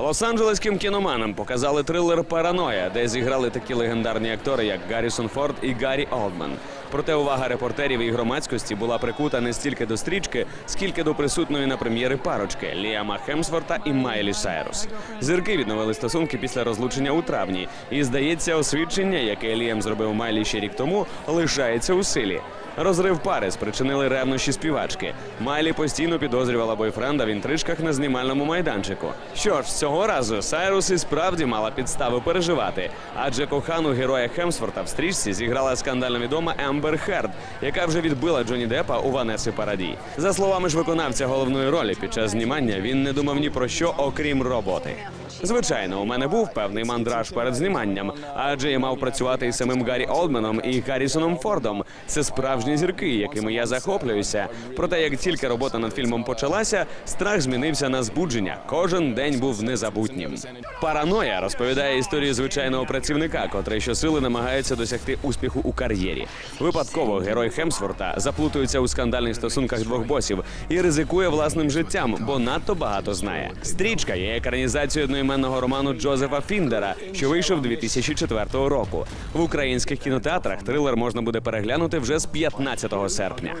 Лос-Анджелеським кіноманам показали трилер Параноя, де зіграли такі легендарні актори, як Гаррісон Форд і Гаррі Олдман. Проте увага репортерів і громадськості була прикута не стільки до стрічки, скільки до присутної на прем'єри парочки Ліама Хемсворта і Майлі Сайрус. Зірки відновили стосунки після розлучення у травні, і здається, освідчення, яке Ліам зробив Майлі ще рік тому, лишається у силі. Розрив пари спричинили ревнощі співачки. Майлі постійно підозрювала бойфренда в інтрижках на знімальному майданчику. Що ж, цього разу Сайрус і справді мала підстави переживати, адже кохану героя Хемсворта в стрічці зіграла скандально відома Ембер Херд, яка вже відбила Джоні Деппа у Ванеси Парадій. За словами ж виконавця головної ролі під час знімання, він не думав ні про що, окрім роботи. Звичайно, у мене був певний мандраж перед зніманням, адже я мав працювати із самим Гаррі Олдменом і Гаррісоном Фордом. Це справжні зірки, якими я захоплююся. Проте, як тільки робота над фільмом почалася, страх змінився на збудження. Кожен день був незабутнім. Параноя розповідає історію звичайного працівника, котрий щосили намагається досягти успіху у кар'єрі. Випадково герой Хемсворта заплутується у скандальних стосунках двох босів і ризикує власним життям, бо надто багато знає. Стрічка є екранізацією одноіменного роману Джозефа Фіндера, що вийшов 2004 року. В українських кінотеатрах трилер можна буде переглянути вже з 15 серпня.